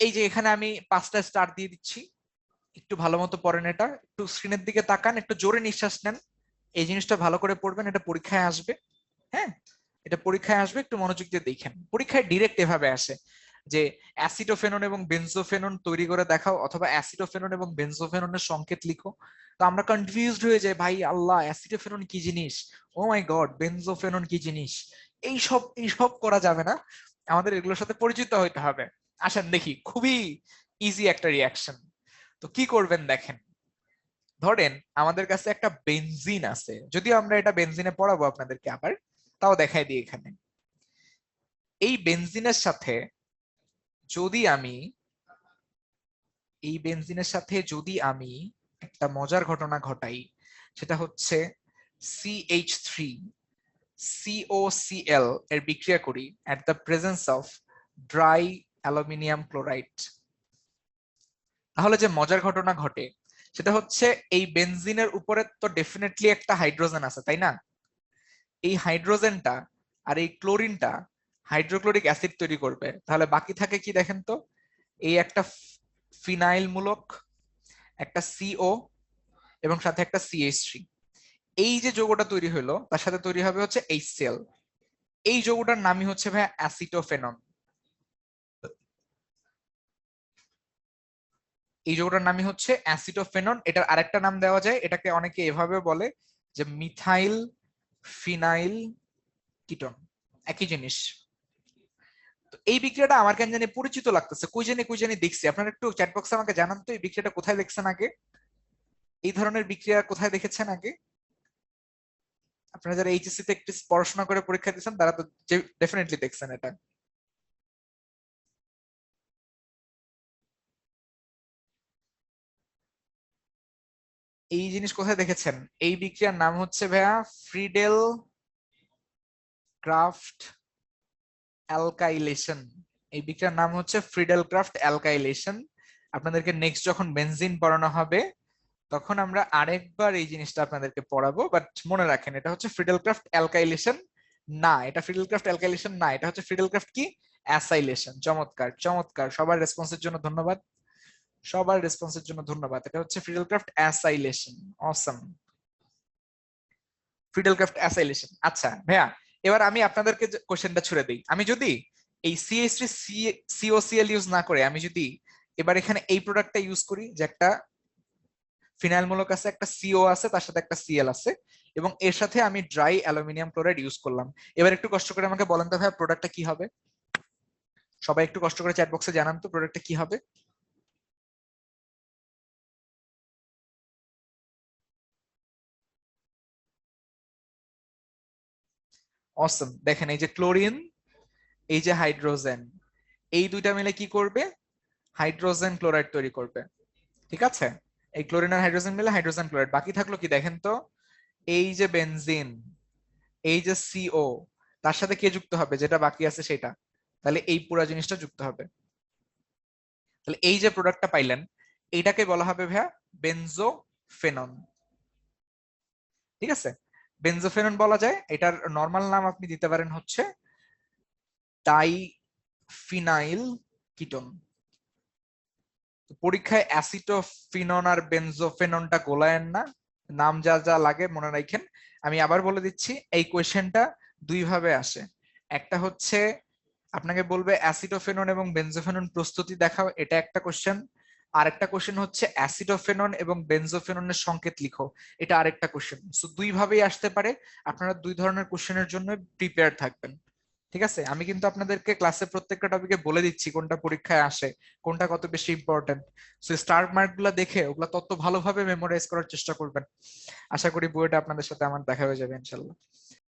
এই যে এখানে আমি পাঁচটা স্টার দিয়ে দিচ্ছি। একটু ভালো মতো পড়েন এটা। একটু স্ক্রিনের দিকে তাকান, একটু জোরে নিঃশ্বাস নেন। এই জিনিসটা ভালো করে পড়বেন, এটা পরীক্ষায় আসবে। হ্যাঁ এটা পরীক্ষায় আসবে, একটু মনোযোগ দিয়ে দেখেন। পরীক্ষায় ডিরেক্ট এভাবে আসে যে অ্যাসিটোফেনন এবং বেনজোফেনন তৈরি করে দেখাও, অথবা অ্যাসিটোফেনন এবং বেনজোফেননের সংকেত লিখো। তো আমরা কনফিউজড হয়ে যাই, ভাই আল্লাহ অ্যাসিটোফেনন কি জিনিস? ও মাই গড বেনজোফেনন কি জিনিস? এই সব এই সব করা যাবে না। আমাদের এগুলোর সাথে পরিচিত হইতে হবে। আসেন দেখি, খুবই ইজি একটা রিয়াকশন তো কি করবেন দেখেন। ধরেন আমাদের কাছে একটা বেনজিন আছে। যদিও আমরা এটা বেনজিনে পড়াবো আপনাদেরকে আবার, তাও দেখাই দিই এখানে। এই বেনজিনের সাথে যদি আমি, এই বেনজিনের সাথে যদি আমি একটা মজার ঘটনা ঘটাই, সেটা হচ্ছে সিএইচ থ্রি সিওসিএল এর বিক্রিয়া করি at the presence of dry aluminium chloride তাহলে যে মজার ঘটনা ঘটে, সেটা হচ্ছে এই বেনজিনের উপরে তো ডেফিনেটলি একটা হাইড্রোজেন আছে, তাই না? এই হাইড্রোজেনটা আর এই ক্লোরিনটা হাইড্রোক্লোরিক অ্যাসিড তৈরি করবে। তাহলে বাকি থাকে কি দেখেন তো? এই একটা ফিনাইল মূলক, একটা সিও এবং সাথে একটা সিএইচ থ্রি এই যে যৌগটা তৈরি হলো তার সাথে তৈরি হবে হচ্ছে এইচ সেল এই যৌগটার নামই হচ্ছে ভাইয়া অ্যাসিটোফেনন এই যৌগটার নামই হচ্ছে অ্যাসিটোফেনন এটার আরেকটা নাম দেওয়া যায়, এটাকে অনেকে এভাবে বলে যে মিথাইল ফিনাইল কিটন একই জিনিস। এই বিক্রিয়াটা আমার কেন জানি পরিচিত লাগতেছে, কই জানি কই জানি দেখছি। আপনারা একটু চ্যাট বক্সে আমাকে জানান তো, এই বিক্রিয়াটা কোথায় দেখছেন আগে? এই ধরনের বিক্রিয়া কোথায় দেখেছেন আগে? আপনারা যারা এইচএসসি তে একটু পড়াশোনা করে পরীক্ষা দিচ্ছেন তারা তো ডেফিনেটলি দেখছেন এটা। এই জিনিস কোথায় দেখেছেন? এই বিক্রিয়ার নাম হচ্ছে ভাইয়া ফ্রিডেল ক্রাফট অ্যালকাইলেশন এই বিক্রিয়ার নাম হচ্ছে ফ্রিডেল ক্রাফট অ্যালকাইলেশন আপনাদেরকে নেক্সট যখন বেনজিন পড়ানো হবে তখন আমরা আরেকবার এই জিনিসটা আপনাদেরকে পড়াবো বাট মনে রাখেন, এটা হচ্ছে ফ্রিডেল ক্রাফট অ্যালকাইলেশন না, এটা ফ্রিডেল ক্রাফট অ্যালকাইলেশন না, এটা হচ্ছে ফ্রিডেল ক্রাফট কি? অ্যাসাইলেশন চমৎকার চমৎকার, সবার রেসপন্সের জন্য ধন্যবাদ, সবার রেসপন্সের জন্য ধন্যবাদ, এটা হচ্ছে ফ্রিডেল ক্রাফট অ্যাসাইলেশন অসম ফ্রিডেল ক্রাফট অ্যাসাইলেশন আচ্ছা ভাইয়া, এবার আমি আপনাদেরকে কোশ্চেনটা ছুড়ে দিই, আমি যদি এই সিএস সিওসিএল ইউজ না করে, আমি যদি এবার এখানে এই প্রোডাক্টটা ইউজ করি যে একটা ফিনাইল মূলক আছে, একটা সিও আছে, তার সাথে একটা সিএল আছে, এবং এর সাথে আমি ড্রাই অ্যালুমিনিয়াম ক্লোরাইড ইউজ করলাম। এবার একটু কষ্ট করে আমাকে বলেন তো ভাই প্রোডাক্টটা কি হবে? সবাই একটু কষ্ট করে চ্যাট বক্সে জানান তো প্রোডাক্টটা কি হবে? অসম দেখেন, এই যে ক্লোরিন এই যে হাইড্রোজেন এই দুইটা মিলে কি করবে? হাইড্রোজেন ক্লোরাইড তৈরি করবে। ঠিক আছে? এই ক্লোরিন আর হাইড্রোজেন মিলে হাইড্রোজেন ক্লোরাইড। বাকি থাকল কি দেখেন তো? এই যে বেনজিন, এই যে সিও তার সাথে কে যুক্ত হবে? যেটা বাকি আছে সেটা। তাহলে এই পুরো জিনিসটা যুক্ত হবে। তাহলে এই যে প্রোডাক্টটা পাইলেন, এইটাকে বলা হবে ভাইয়া বেনজোফেনন। ঠিক আছে? বেনজোফেনন বলা যায়। এটার নর্মাল নাম আপনি দিতে পারেন হচ্ছে ডাইফিনাইল কিটোন। পরীক্ষায় অ্যাসিটোফিনন আর বেনজোফেননটা গোলায়েন না। নাম যা যা লাগে মনে রাখেন। আমি আবার বলে দিচ্ছি, এই কোয়েশ্চেনটা দুই ভাবে আসে। একটা হচ্ছে, আপনাকে বলবে অ্যাসিটোফেনন এবং বেনজোফেনন প্রস্তুতি দেখাও, এটা একটা কোশ্চেন আরেকটা কোশ্চেন হচ্ছে অ্যাসিডোফেনন এবং বেনজোফেননের সংকেত লিখো, এটা আরেকটা কোশ্চেন সো দুই ভাবেই আসতে পারে। আপনারা দুই ধরনের কোশ্চেনের জন্য প্রিপেয়ার থাকবেন। ঠিক আছে? আমি কিন্তু আপনাদেরকে ক্লাসে প্রত্যেকটা টপিকে বলে দিচ্ছি কোনটা পরীক্ষায় আসে, কোনটা কত বেশি ইম্পর্টেন্ট সো স্টার মার্কগুলা দেখে ওগুলা তত ভালোভাবে মেমোরাইজ করার চেষ্টা করবেন। আশা করি বইটা আপনাদের সাথে আমার দেখা হয়ে যাবে, ইনশাল্লাহ।